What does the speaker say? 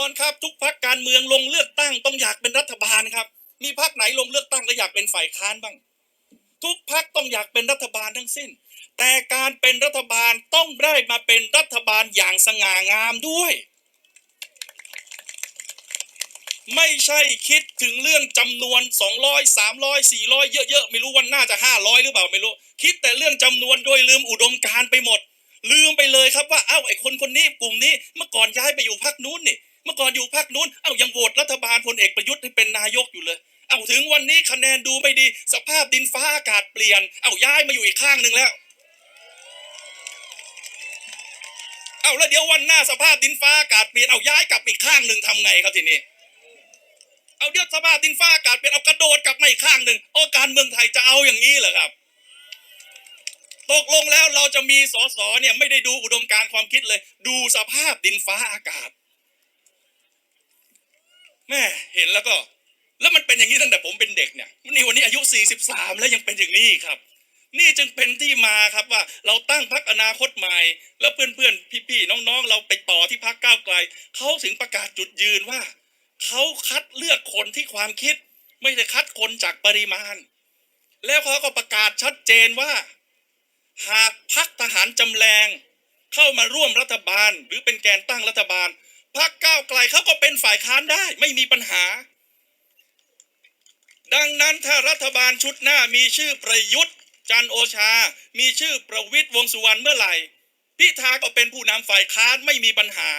อนครับ ทุกพักการเมืองลงเลือกตั้งต้องอยากเป็นรัฐบาลครับ มีพักไหนลงเลือกตั้งแล้วอยากเป็นฝ่ายค้านบ้าง ทุกพักต้องอยากเป็นรัฐบาลทั้งสิ้น แต่การเป็นรัฐบาลต้องได้มาเป็นรัฐบาลอย่างสง่างามด้วย ไม่ใช่คิดถึงเรื่องจำนวน 200 300 400 เยอะๆไม่รู้วันหน้าจะ 500 หรือเปล่าไม่รู้ คิดแต่เรื่องจำนวนโดยลืมอุดมการไปหมดลืมไปเลยครับว่าเอ้าไอ้คนคนนี้กลุ่มนี้เมื่อก่อนย้ายไปอยู่พักนู้นนี่ เมื่อก่อนอยู่พักนู้นเอ้ายังโหวตรัฐบาลพลเอกประยุทธ์ให้เป็นนายกอยู่เลย เอ้าถึงวันนี้คะแนนดูไม่ดี สภาพดินฟ้าอากาศเปลี่ยน เอ้าย้ายมาอยู่อีกข้างหนึ่งแล้ว เอ้าแล้วเดี๋ยววันหน้าสภาพดินฟ้าอากาศเปลี่ยน เอ้าย้ายกลับอีกข้างหนึ่งทำไงครับทีนี้ เอาเดี๋ยวสภาพดินฟ้าอากาศเปลี่ยนเอากระโดดกลับมาอีกข้างหนึ่งโอ้การเมืองไทยจะเอาอย่างนี้เหรอครับตกลงแล้วเราจะมีสสเนี่ยไม่ได้ดูอุดมการความคิดเลย ดูสภาพดินฟ้าอากาศ แม่เห็นแล้วก็ แล้วมันเป็นอย่างนี้ตั้งแต่ผมเป็นเด็กเนี่ยนี่วันนี้อายุ 43 แล้วยังเป็นอย่างนี้ครับ นี่จึงเป็นที่มาครับว่าเราตั้งพักอนาคตใหม่ แล้วเพื่อนๆ พี่ๆ น้องๆ เราไปต่อที่พักก้าวไกลเขาถึงประกาศจุดยืนว่าเขาคัดเลือกคนที่ความคิด ไม่ได้คัดคนจากปริมาณ แล้วเขาก็ประกาศชัดเจนว่า หากพักทหารจำแรงเข้ามาร่วมรัฐบาลหรือเป็นแกนตั้งรัฐบาล พรรคก้าวไกลเขาก็เป็นฝ่ายค้านได้ ไม่มีปัญหา ดังนั้นถ้ารัฐบาลชุดหน้ามีชื่อประยุทธ์ จันโอชา มีชื่อประวิทย์วงสุวรรณเมื่อไหร่ พิธาก็เป็นผู้นำฝ่ายค้านไม่มีปัญหา